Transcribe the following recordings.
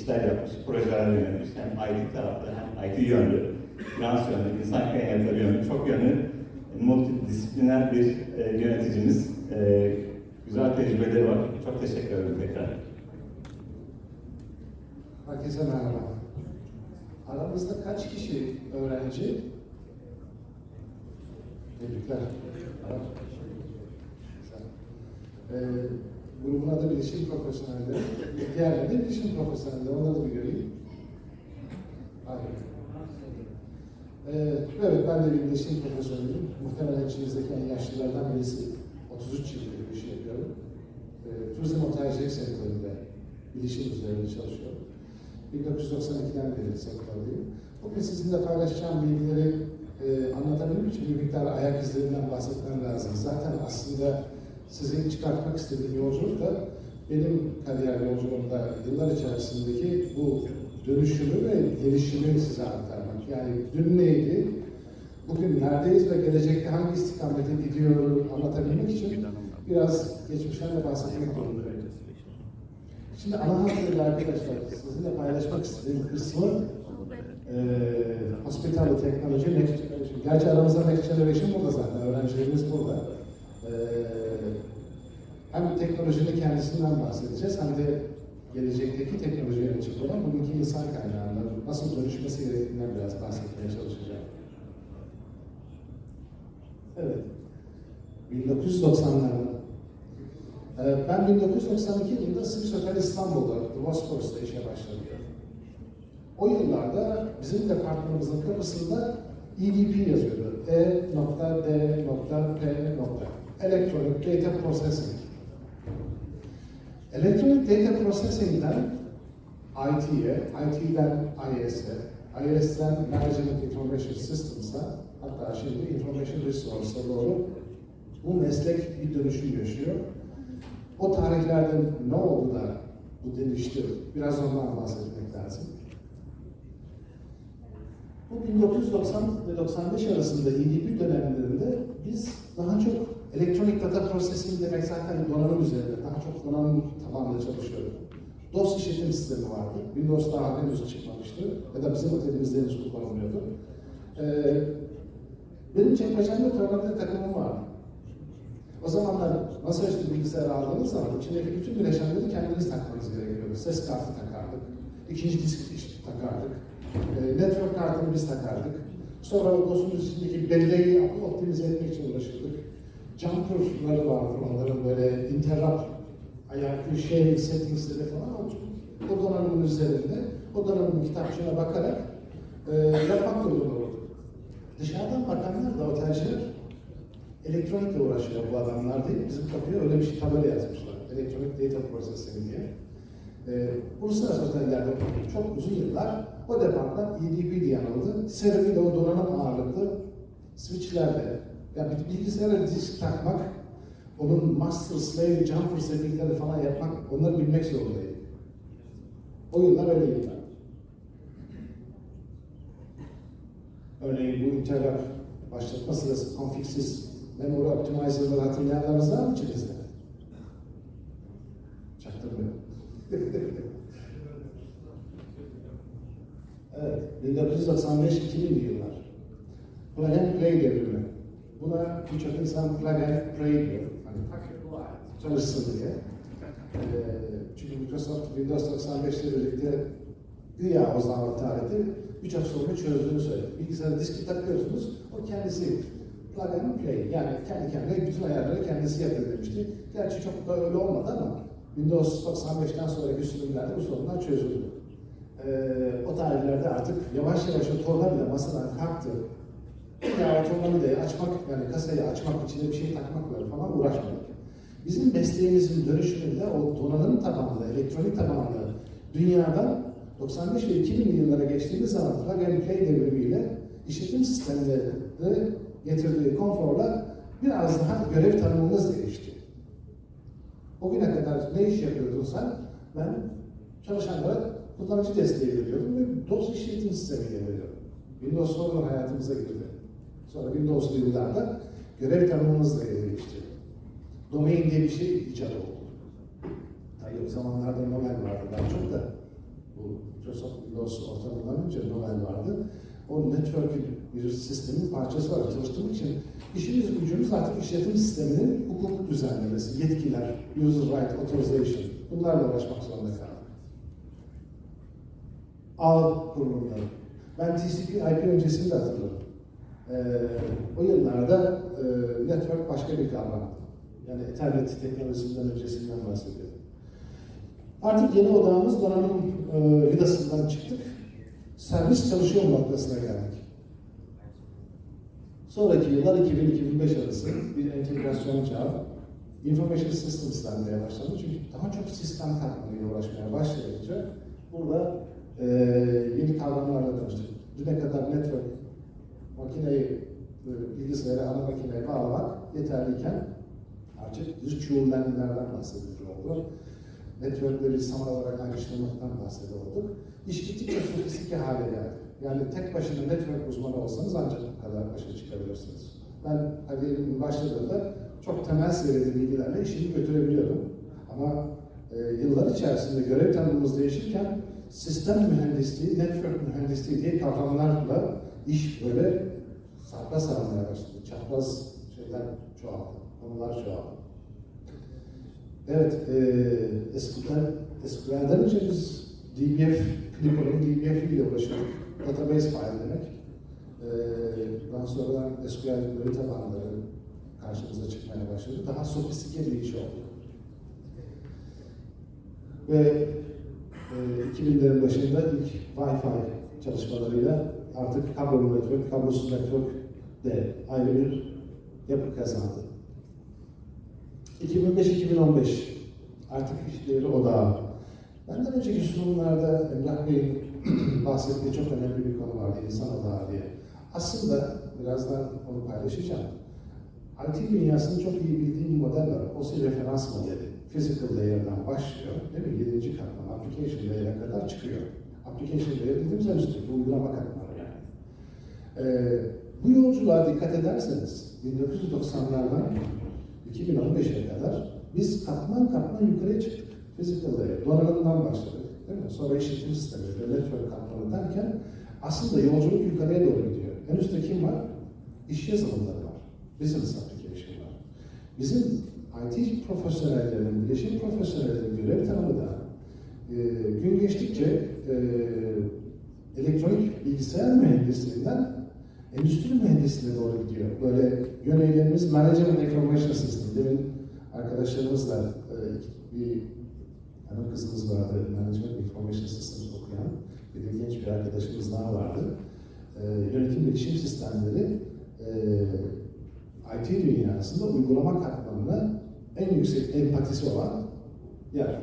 işler yapmış, projeler yönetmiş. Hem IT tarafta hem IT yönlü, finans yönlü, insan kaynakları yönlü, çok yönlü, multidisipliner bir e, yöneticimiz. E, güzel tecrübeleri var. Çok teşekkür ederim tekrar. Herkese merhaba. Aramızda kaç kişi öğrenci? Tebrikler. Ee, grubun adı bilişim profesyonelleri. Diğerleri de bilişim profesyonelleri. Onları da bir göreyim. Hayır. Ee, evet, ben de bir bilişim profesörüyüm. Muhtemelen içimizdeki en yaşlılardan birisi. 33 yıldır bu işi yapıyorum. Ee, turizm otelcilik sektöründe bilişim üzerinde çalışıyorum. 1992'den beri sektördeyim. Bugün sizinle paylaşacağım bilgileri e, anlatabilmek için bir miktar ayak izlerinden bahsetmem lazım. Zaten aslında sizin çıkartmak istediğim yolculuk da benim kariyer yolculuğumda yıllar içerisindeki bu dönüşümü ve gelişimi size aktarmak. Yani dün neydi, bugün neredeyiz ve gelecekte hangi istikamete gidiyor anlatabilmek için biraz geçmişten de bahsetmek durumundayım. Şimdi ana hatlarıyla arkadaşlar sizinle paylaşmak istediğim kısmı e, Hospitality Technology Next Generation. Gerçi aramızda Next Generation burada zaten, öğrencilerimiz burada. E, hem teknolojinin kendisinden bahsedeceğiz hem de gelecekteki teknoloji yöneticisi olan bugünkü insan kaynağından nasıl dönüşmesi gerektiğinden biraz bahsetmeye çalışacağım. Evet. 1990'ların ee, Ben 1992 yılında Swiss Hotel İstanbul'da, The Bosporus'ta işe başladım. O yıllarda bizim departmanımızın kapısında EDP yazıyordu. E.D.P. Electronic Data Processing. Electronic Data Processing'den IT'ye, IT'den IS'e, IS'den Management Information Systems'a, hatta şimdi Information Resource'a doğru bu meslek bir dönüşüm yaşıyor. O tarihlerde ne oldu da bu değişti? Biraz ondan bahsetmek lazım. Bu 1990 ve 95 arasında EDP dönemlerinde biz daha çok elektronik data processing demek zaten donanım üzerinde, daha çok donanım tabanlı çalışıyorduk. DOS işletim sistemi vardı. Windows daha henüz çıkmamıştı. Ya da bizim otelimizde henüz kullanılmıyordu. Ee, benim çekmecemde tornavida takımım vardı. O zamanlar masaüstü bilgisayar aldığınız zaman içindeki bütün bileşenleri kendiniz takmanız gerekiyordu. Ses kartı takardık, ikinci disk takardık, e, network kartını biz takardık. Sonra o DOS'un içindeki belleği optimize etmek için uğraşırdık. Jumper'ları vardı onların böyle interrupt, ayaklı şey settingsleri falan o, o donanımın üzerinde, o donanımın kitapçığına bakarak e, yapmak durumunda olduk. Dışarıdan bakanlar da otelciler elektronikle uğraşıyor bu adamlar değil. Bizim kapıya öyle bir şey tabela yazmışlar. Elektronik Data Processing diye. Ee, uluslararası otellerde çok uzun yıllar o departman EDP diye anıldı. Sebebi o donanım ağırlıklı switchlerle, yani bilgisayara disk takmak, onun master, slave, jumper settingleri falan yapmak, onları bilmek zorundaydı. O yıllar öyle yıllar. Örneğin bu interrupt başlatma sırası konfiksiz memory optimizer'ları hatırlayanlarınız var mı içinizde? Çaktırmıyor. evet, 1995-2000 yıllar. Plug and Play devrimi. Buna birçok insan Plug and Play diyor. Hani çalışsın diye. Ee, çünkü Microsoft Windows 95'le birlikte güya o zaman tarihte birçok sorunu çözdüğünü söyledi. Bilgisayara diski takıyorsunuz, o kendisi plug and play. Yani kendi kendine bütün ayarları kendisi yapıyor demişti. Gerçi çok da öyle olmadı ama Windows 95'ten sonraki sürümlerde bu sorunlar çözüldü. Ee, o tarihlerde artık yavaş yavaş o torna bile masadan kalktı. Ya o tornavidayı açmak, yani kasayı açmak, içine bir şey takmakla falan uğraşmadık. Bizim mesleğimizin dönüşümünde o donanım tabanlı, elektronik tabanlı dünyadan 95 ve 2000 yıllara geçtiğimiz zaman plug and play devrimiyle işletim sistemleri getirdiği konforla biraz daha görev tanımımız değişti. O güne kadar ne iş yapıyordun sen? Ben çalışanlara kullanıcı desteği veriyordum ve DOS işletim sistemiyle veriyordum. Windows sonra hayatımıza girdi. Sonra Windows'lu yıllarda görev tanımımız da değişti. Domain diye bir şey icat oldu. Tabii o zamanlarda Nobel vardı daha çok da bu Microsoft Windows ortamından önce Novell vardı. O network bir sistemin parçası olarak çalıştığım için işimiz gücümüz artık işletim sisteminin hukuk düzenlemesi, yetkiler, user right, authorization bunlarla uğraşmak zorunda kaldık. Ağ kurulumları. Ben TCP IP öncesini de hatırlıyorum. Ee, o yıllarda e, network başka bir kavramdı. Yani Ethernet teknolojisinden öncesinden bahsediyorum. Artık yeni odağımız donanım e, vidasından çıktık. Servis çalışıyor noktasına geldik. Sonraki yıllar 2000-2005 arası bir entegrasyon çağı. Information Systems denmeye başladı. Çünkü daha çok sistem katmanıyla uğraşmaya başlayınca burada e, yeni kavramlarla tanıştık. Düne kadar network, makineyi, e, bilgisayara, ana makineye bağlamak yeterliyken artık virtual LAN'lerden bahsediliyor oldu. Networkleri sanal olarak ayrıştırmaktan bahsediyorduk. İş gittikçe sofistike hale geldi. Yani tek başına network uzmanı olsanız ancak bu kadar başa çıkabilirsiniz. Ben kariyerimin başladığında çok temel seviyede bilgilerle işimi götürebiliyordum. Ama e, yıllar içerisinde görev tanımımız değişirken sistem mühendisliği, network mühendisliği diye kavramlarla iş böyle sarpa sarmaya başladı. Çapraz şeyler çoğaldı, konular çoğaldı. Evet, e, eskiden, SQL'den önce biz DBF, Clipper'ın DBF ile uğraşıyorduk. Database file demek. E, daha sonra SQL veri tabanları karşımıza çıkmaya başladı. Daha sofistike bir iş oldu. Ve e, 2000'lerin başında ilk Wi-Fi çalışmalarıyla artık kablolu network, kablosuz network de ayrı bir yapı kazandı. 2005-2015 artık işleri odağı. Benden önceki sunumlarda Emrah Bey'in bahsettiği çok önemli bir konu vardı, insan odağı diye. Aslında birazdan onu paylaşacağım. IT dünyasının çok iyi bildiği bir model var. OSI referans modeli. Physical layer'dan başlıyor, değil mi? Yedinci katman, application layer'a kadar çıkıyor. Application layer dediğimiz en üstteki uygulama katmanı yani. Ee, bu yolculuğa dikkat ederseniz 1990'lardan 2015'e kadar biz katman katman yukarıya çıktık. Physical layer, donanımdan başladık. Değil mi? Sonra işletim sistemi, network katmanı derken aslında yolculuk yukarıya doğru gidiyor. En üstte kim var? İş yazılımları var. Business application var. Bizim IT profesyonellerinin, bilişim profesyonellerinin görev tanımı da e, gün geçtikçe e, elektronik bilgisayar mühendisliğinden endüstri mühendisliğine doğru gidiyor. Böyle yöneylerimiz Management Information System. Demin arkadaşlarımızla e, bir hanım kızımız vardı, Management Information Systems okuyan. Bir de genç bir arkadaşımız daha vardı. E, yönetim bilişim sistemleri e, IT dünyasında uygulama katmanına en yüksek empatisi olan yer.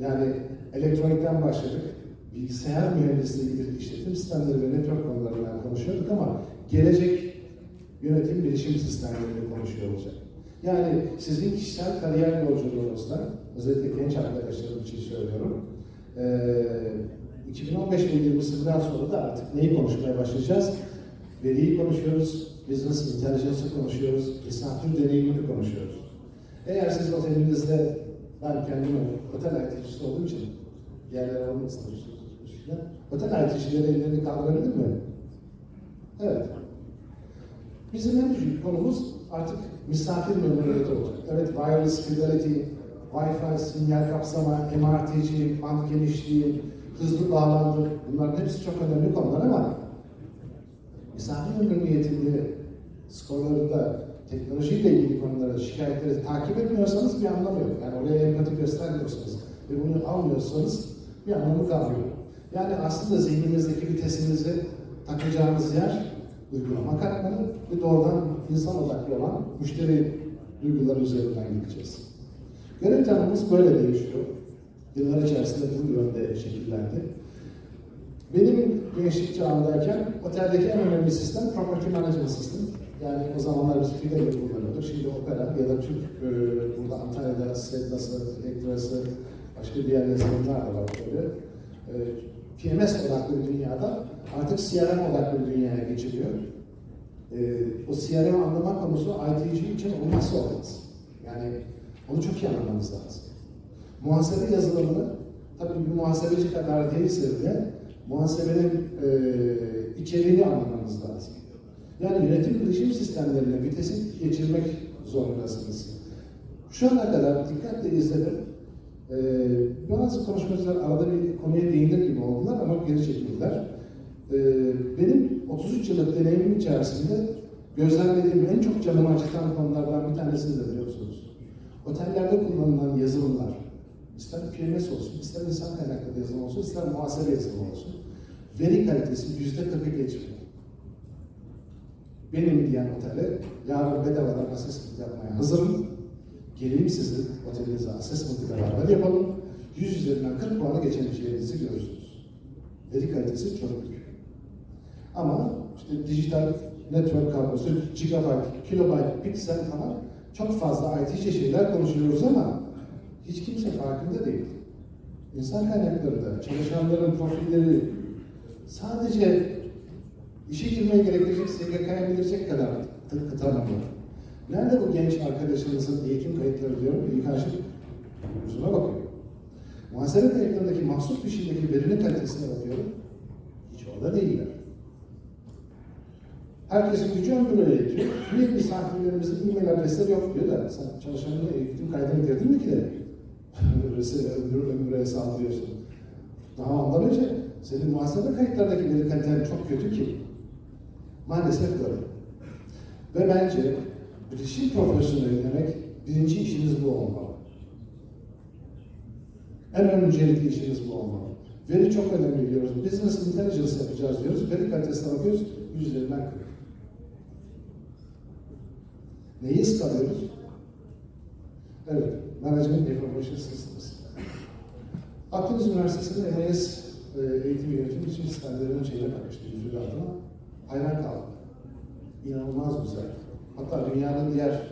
Yani elektronikten başladık, bilgisayar mühendisliği gibi işletim sistemleri ve network konularından konuşuyorduk ama gelecek yönetim bilişim sistemlerini konuşuyor olacak. Yani sizin kişisel kariyer yolculuğunuzda, özellikle genç arkadaşlarım için söylüyorum, eee 2015 ve 20'sinden sonra da artık neyi konuşmaya başlayacağız? Veriyi konuşuyoruz, business intelligence'ı konuşuyoruz, misafir deneyimini konuşuyoruz. Eğer siz otelinizde, ben kendim otel IT'cisi olduğum için yerler olmasın üstüne, otel IT'cileri ellerini kaldırabilir mi? Evet. Bizim en büyük konumuz artık misafir memnuniyeti olacak. Evet, wireless fidelity, Wi-Fi, sinyal kapsama, MRTG, band genişliği, hızlı bağlantı, bunların hepsi çok önemli konular ama misafir memnuniyetinde skorlarında teknolojiyle ilgili konuları, şikayetleri takip etmiyorsanız bir anlamı yok. Yani oraya empati göstermiyorsanız ve bunu almıyorsanız bir anlamı kalmıyor. Yani aslında zihnimizdeki vitesinizi takacağımız yer uygulama katmanı ve doğrudan insan odaklı olan müşteri duyguları üzerinden gideceğiz. Görev tanımımız böyle değişiyor. Yıllar içerisinde bu yönde şekillendi. Benim gençlik çağımdayken oteldeki en önemli sistem property management system. Yani o zamanlar biz Fidel'i kullanıyorduk. Şimdi Opera ya da Türk, e, burada Antalya'da Svetla'sı, Elektra'sı, başka diğer yazılımlar da var böyle. E, PMS odaklı bir dünyada artık CRM odaklı bir dünyaya geçiliyor. E, o CRM anlama konusu ITG için olmazsa olmaz. Yani onu çok iyi anlamanız lazım. Muhasebe yazılımını tabii bir muhasebeci kadar değilse de muhasebenin e, içeriğini anlamanız lazım. Yani yönetim bilişim sistemlerine vitesi geçirmek zorundasınız. Şu ana kadar dikkatle izledim. Ee, bazı konuşmacılar arada bir konuya değinir gibi oldular ama geri çekildiler. Ee, benim 33 yıllık deneyimim içerisinde gözlemlediğim en çok canımı acıtan konulardan bir tanesi de biliyor musunuz? Otellerde kullanılan yazılımlar, ister PMS olsun, ister insan kaynakları yazılım olsun, ister muhasebe yazılımı olsun, veri kalitesi yüzde 40'ı geçmiyor. Benim diyen otele yarın bedavadan assessment yapmaya hazırım. Geleyim sizin otelinize assessment'ı beraber yapalım. 100 üzerinden 40 puanı geçemeyeceğinizi görürsünüz. Veri kalitesi çok büyük. Ama işte dijital network kablosu, gigabyte, kilobyte, piksel falan çok fazla IT'ce şeyler konuşuyoruz ama hiç kimse farkında değil. İnsan kaynaklarında çalışanların profilleri sadece işe girmeye gerektirecek, SGK'ya bildirecek kadar tıpkı tanımlı. Nerede bu genç arkadaşınızın eğitim kayıtları diyorum, iyi karşı yüzüme bakıyor. Muhasebe kayıtlarındaki mahsus fişindeki verinin kalitesine bakıyorum. Hiç orada değiller. Herkesin gücü büroya yetiyor. Niye misafirlerimizin e-mail adresleri yok diyor da sen çalışanın eğitim kaydını girdin mi ki de öbür ömrüye saldırıyorsun. Daha ondan önce senin muhasebe kayıtlarındaki veri kaliten çok kötü ki. Maalesef böyle. Ve bence bilişim profesyoneli demek birinci işiniz bu olmalı. En öncelikli işiniz bu olmalı. Veri çok önemli diyoruz. Business intelligence yapacağız diyoruz. Veri kalitesine bakıyoruz. Yüzlerinden 40. Neyi ıskalıyoruz? Evet, Management Information Systems. Akdeniz Üniversitesi'nde MIS e, eğitim yönetimi için sistemlerinin şeyine bakmıştı, müfredatına. Hayran kaldım. İnanılmaz güzel. Hatta dünyanın diğer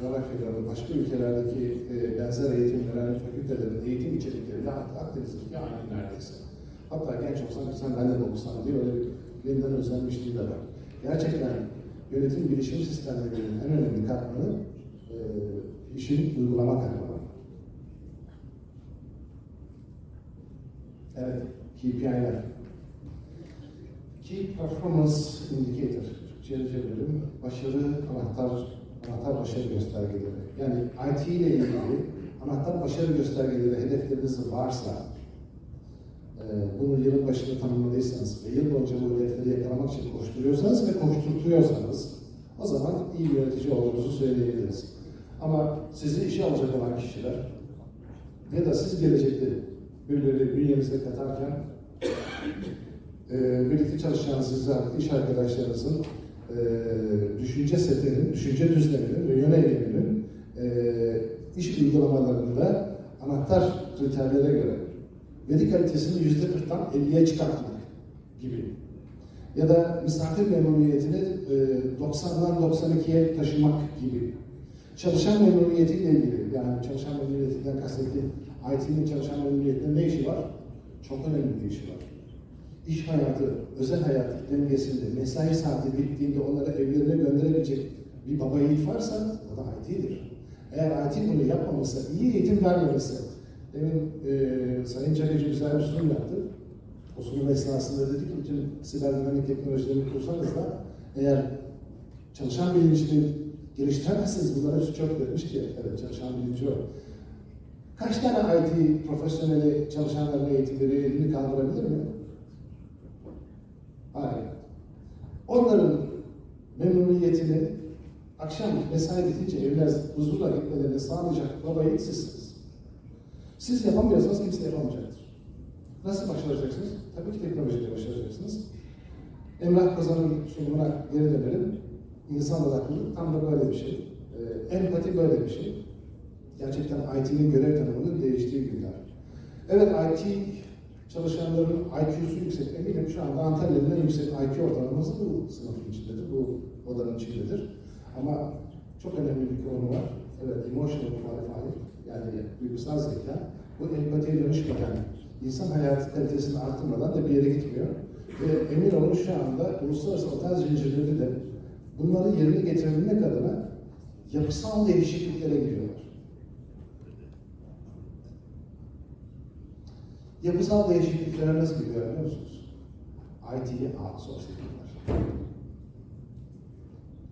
coğrafyalarında, başka ülkelerdeki e, benzer eğitimlerin, fakültelerin eğitim içerikleriyle Akdeniz'deki aynı neredeyse. Hatta genç olsan sen benden de okusan diye öyle bir yeniden özenmişliği de var. Gerçekten yönetim bilişim sistemlerinin en önemli katmanı e, işin uygulama katmanı. Evet, KPI'ler. Key Performance Indicator. Çevirelim. Başarı anahtar, anahtar başarı göstergeleri. Yani IT ile ilgili anahtar başarı göstergeleri hedefleriniz varsa, e, bunu yılın başında tanımladıysanız ve yıl boyunca bu hedefleri yakalamak için koşturuyorsanız ve koşturtuyorsanız o zaman iyi bir yönetici olduğunuzu söyleyebiliriz. Ama sizi işe alacak olan kişiler ya da siz gelecekte birileri bünyenize katarken e, birlikte çalışacağınız iş arkadaşlarınızın e, düşünce setinin, düşünce düzleminin ve yöneliminin e, iş uygulamalarında anahtar kriterlere göre veri kalitesini yüzde 40'tan 50'ye çıkartmak gibi. Ya da misafir memnuniyetini e, 90'dan 92'ye taşımak gibi. Çalışan memnuniyetiyle ilgili, yani çalışan memnuniyetinden kastettiğim IT'nin çalışan memnuniyetinde ne işi var? Çok önemli bir işi var. İş hayatı, özel hayat dengesinde, mesai saati bittiğinde onları evlerine gönderebilecek bir baba yiğit varsa o da IT'dir. Eğer IT bunu yapmamışsa, iyi eğitim vermemişse, demin e, Sayın Çakıcı güzel bir sunum yaptı. O sunum esnasında dedi ki bütün siber güvenlik teknolojilerini kursanız da eğer çalışan bilincini geliştiremezseniz bunlar hepsi çok demiş ki evet çalışan bilinci o. Kaç tane IT profesyoneli çalışanların eğitimleri elini kaldırabilir mi? Hayır. Onların memnuniyetini akşam mesai bitince evine huzurla gitmelerini sağlayacak baba yiğit sizsiniz. Siz yapamıyorsanız kimse yapamayacaktır. Nasıl başaracaksınız? Tabii ki teknolojiyle başaracaksınız. Emrah Kazan'ın sunumuna geri dönelim. İnsan odaklılık tam da böyle bir şey. Ee, empati böyle bir şey. Gerçekten IT'nin görev tanımının değiştiği günler. Evet IT çalışanların IQ'su yüksek. Eminim şu anda Antalya'nın en yüksek IQ ortalaması bu sınıfın içindedir, bu odanın içindedir. Ama çok önemli bir konu var. Evet, emotional qualifying, yani duygusal zeka. Bu empatiye dönüşmeden, insan hayatı kalitesini arttırmadan da bir yere gitmiyor. Ve emin olun şu anda uluslararası otel zincirleri de bunları yerine getirebilmek adına yapısal değişikliklere gidiyorlar. Yapısal değişikliklere nasıl gidiyor biliyor musunuz? IT'yi outsource ediyorlar.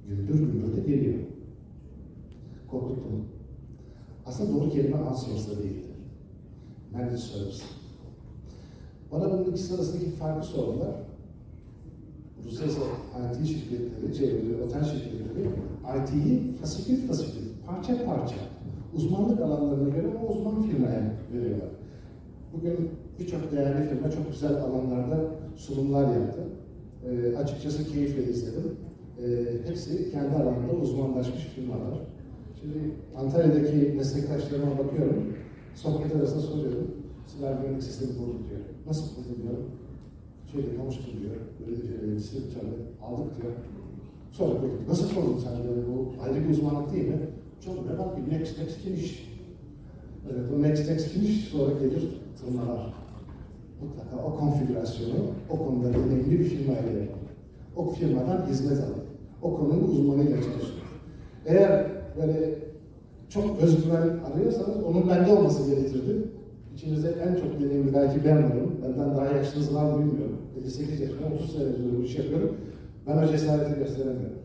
Gümbür gümbür de geliyor. Korkuttum. Aslında doğru kelime outsource da değildir. Managed service. Bana bunun ikisi arasındaki farkı sordular. Uluslararası IT şirketleri, çevreleri, otel şirketleri IT'yi fasikül fasikül, parça parça, uzmanlık alanlarına göre o uzman firmaya veriyorlar. Bugün birçok değerli firma çok güzel alanlarda sunumlar yaptı. Ee, açıkçası keyifle izledim. Ee, hepsi kendi alanında uzmanlaşmış firmalar. Şimdi Antalya'daki meslektaşlarıma bakıyorum. Sohbet arasında soruyorum. Siber güvenlik sistemi kurduk diyor. Nasıl kurdun diyor. Şeyde konuştum diyor. Böyle e, sistem içeride aldık diyor. Sonra kurduk. Nasıl kurdun sen diyor. Bu ayrı bir uzmanlık değil mi? Çok ne bak bir next next finish. Evet, o next next finish sonra gelir tırmalar. Mutlaka o konfigürasyonu o konuda deneyimli bir firmayla yapın. O firmadan hizmet alın. O konunun uzmanıyla çalışın. Eğer böyle çok özgüven arıyorsanız onun bende olması gerekirdi. İçinizde en çok deneyimli belki ben varım. Benden daha yaşınız var mı bilmiyorum. 58 yaşında 30 senedir bu işi yapıyorum. Ben o cesareti gösteremiyorum.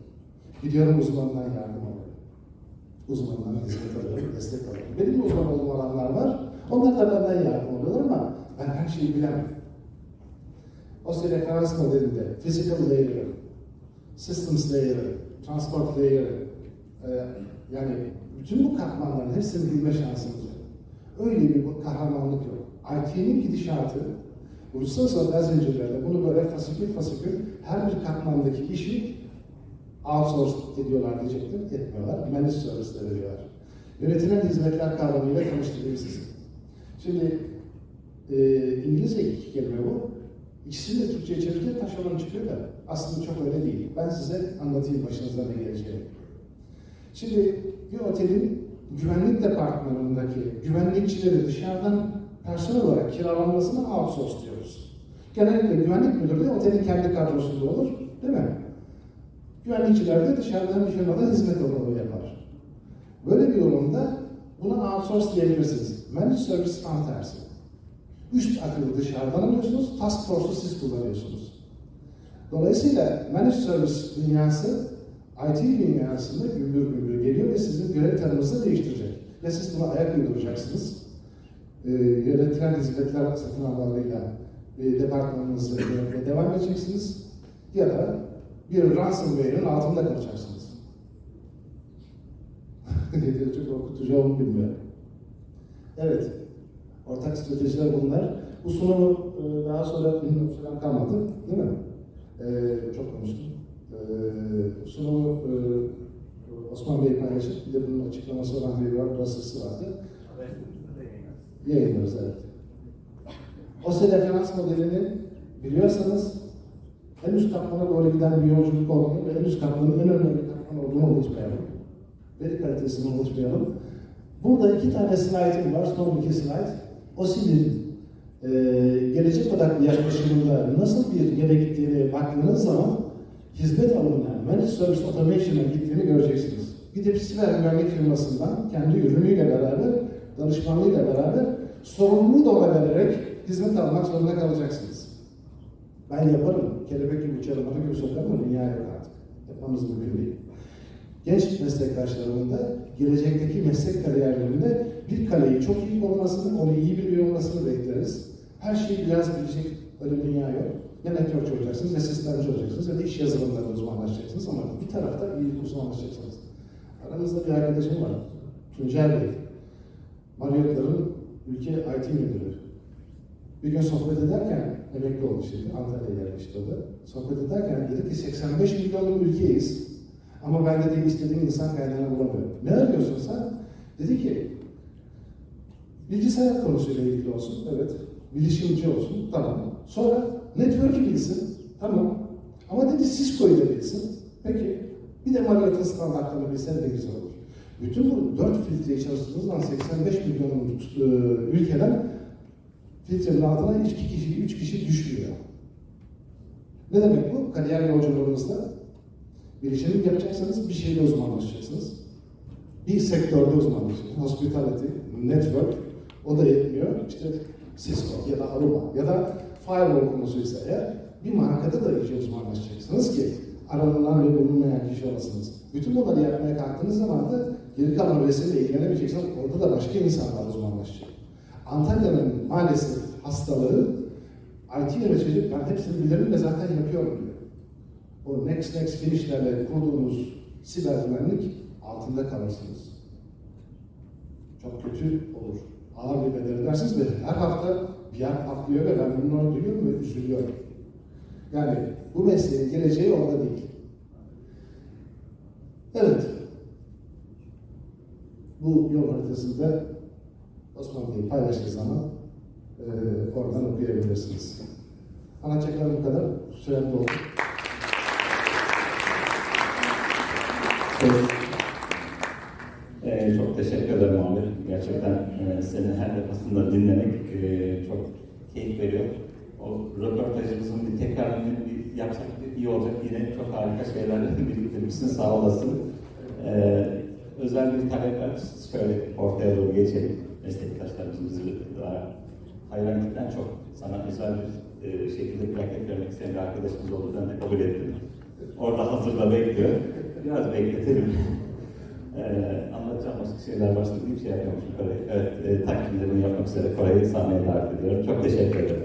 Gidiyorum uzmandan yardım alıyorum. Uzmandan hizmet alıyorum, destek alıyorum. Benim uzman olduğum alanlar var. Onlar da benden yardım alıyorlar ama ben her şeyi bilemem. O size referans modelinde physical layer'ı, systems layer'ı, transport layer'ı, e, yani bütün bu katmanların hepsini bilme şansımız var. Öyle bir kahramanlık yok. IT'nin gidişatı, uluslararası otel zincirlerinde bunu böyle fasikül fasikül her bir katmandaki işi outsource ediyorlar diyecektim, etmiyorlar. Managed service'de veriyorlar. Yönetilen hizmetler kavramıyla tanıştırayım sizi. Şimdi e, İngilizce iki bu. İkisini de Türkçe'ye çevirince taşeron çıkıyor da aslında çok öyle değil. Ben size anlatayım başınıza ne geleceğini. Şimdi bir otelin güvenlik departmanındaki güvenlikçileri dışarıdan personel olarak kiralanmasına outsource diyoruz. Genellikle güvenlik müdürü de otelin kendi kadrosunda olur, değil mi? Güvenlikçiler de dışarıdan bir firmada hizmet alanı yapar. Böyle bir durumda buna outsource diyebilirsiniz. Managed service tam tersi. Üst akıllı dışarıdan alıyorsunuz, task force'u siz kullanıyorsunuz. Dolayısıyla managed service dünyası IT dünyasında gümbür gümbür geliyor ve sizin görev tanımınızı değiştirecek. Ya siz buna ayak uyduracaksınız, e, yönetilen hizmetler satın almalarıyla e, departmanınızı yönetmeye devam edeceksiniz ya da bir ransomware'ın altında kalacaksınız. Çok korkutucu olduğunu bilmiyorum. Evet, ortak stratejiler bunlar. Bu sunumu e, daha sonra sürem kalmadı, değil mi? E, çok konuştum. E, sunumu e, Osman Bey paylaşıp bir de bunun açıklaması olan bir web dosyası vardı. Yayınlarız evet. OSE referans modelini biliyorsanız en üst katmana doğru giden bir yolculuk olduğunu ve en üst katmanın en önemli katman olduğunu unutmayalım. Veri kalitesini unutmayalım. Burada iki tane slaytım var, son iki slayt. OSİ'nin e, gelecek odaklı yaklaşımında nasıl bir yere gittiğini baktığınız zaman hizmet alanına, managed service automation'a gittiğini göreceksiniz. Gidip siber güvenlik firmasından kendi ürünüyle beraber, danışmanlığıyla beraber sorumluluğu da ona vererek hizmet almak zorunda kalacaksınız. Ben yaparım, kelebek gibi uçarım, arı gibi sokarım ama dünya yok artık. Yapmamız mümkün değil. Genç meslektaşlarımın da gelecekteki meslek kariyerlerinde bir kaleyi çok iyi korumasını, onu iyi biliyor olmasını bekleriz. Her şeyi biraz bilecek öyle dünya yok. Ya networkçi olacaksınız, ya sistemci olacaksınız, ya da iş yazılımlarında uzmanlaşacaksınız ama bir tarafta iyi uzmanlaşacaksınız. Aramızda bir arkadaşım var, Tuncel Bey. Marriott'ların ülke IT müdürü. Bir gün sohbet ederken, emekli oldu şimdi, Antalya'ya yerleşti o. Sohbet ederken dedi ki 85 milyonluk ülkeyiz. Ama ben dedi istediğim insan kaynağını bulamıyorum. Ne arıyorsun sen? Dedi ki, bilgisayar konusuyla ilgili olsun, evet. Bilişimci olsun, tamam. Sonra network'ü bilsin, tamam. Ama dedi Cisco'yu da bilsin. Peki, bir de Marriott'ın standartlarını bilsen de güzel olur. Bütün bu dört filtreyi çalıştığınız zaman 85 milyon e, ülkeden filtrenin altına iki kişi, üç kişi düşmüyor. Ne demek bu? Kariyer yolculuğunuzda bilişimlik yapacaksanız bir şeyde uzmanlaşacaksınız. Bir sektörde uzmanlaşacaksınız. Hospitality, network, o da yetmiyor. İşte Cisco ya da Aruba ya da firewall konusuysa eğer bir markada da iyice uzmanlaşacaksınız ki aranılan ve bulunmayan kişi olasınız. Bütün bunları yapmaya kalktığınız zaman da geri kalan resimle ilgilenemeyeceksiniz. Orada da başka insanlar uzmanlaşacak. Antalya'nın maalesef hastalığı IT yönetici, ben hepsini bilirim ve zaten yapıyorum diyor. O next next finishlerle kurduğunuz siber güvenlik altında kalırsınız. Çok kötü olur. Ağır bir bedel ödersiniz ve her hafta bir yer patlıyor ve ben bunları duyuyorum ve üzülüyorum. Yani bu mesleğin geleceği orada değil. Evet. Bu yol haritasında Osman Bey paylaştığı zaman e, oradan okuyabilirsiniz. Anlatacaklarım bu kadar. Sürem doldu. Ee, çok teşekkür ederim abi. Gerçekten e, seni her defasında dinlemek e, çok keyif veriyor. O röportajımızın bir tekrarını bir yapsak iyi olacak. Yine çok harika şeyler biriktirmişsin. Sağ olasın. Ee, özel bir talep var. Şöyle ortaya doğru geçelim. Meslektaşlarımız bizi daha hayranlıktan çok sana özel bir e, şekilde plaket vermek isteyen bir arkadaşımız oldu. Ben de kabul ettim. Orada hazırda bekliyor. Biraz bekletelim. Ee, anlatacağım başka şeyler varsa bir şey şu Kore'yi. Evet, e, takvimlerimi yapmak üzere Kore'yi sahneye davet ediyorum. Çok teşekkür ederim.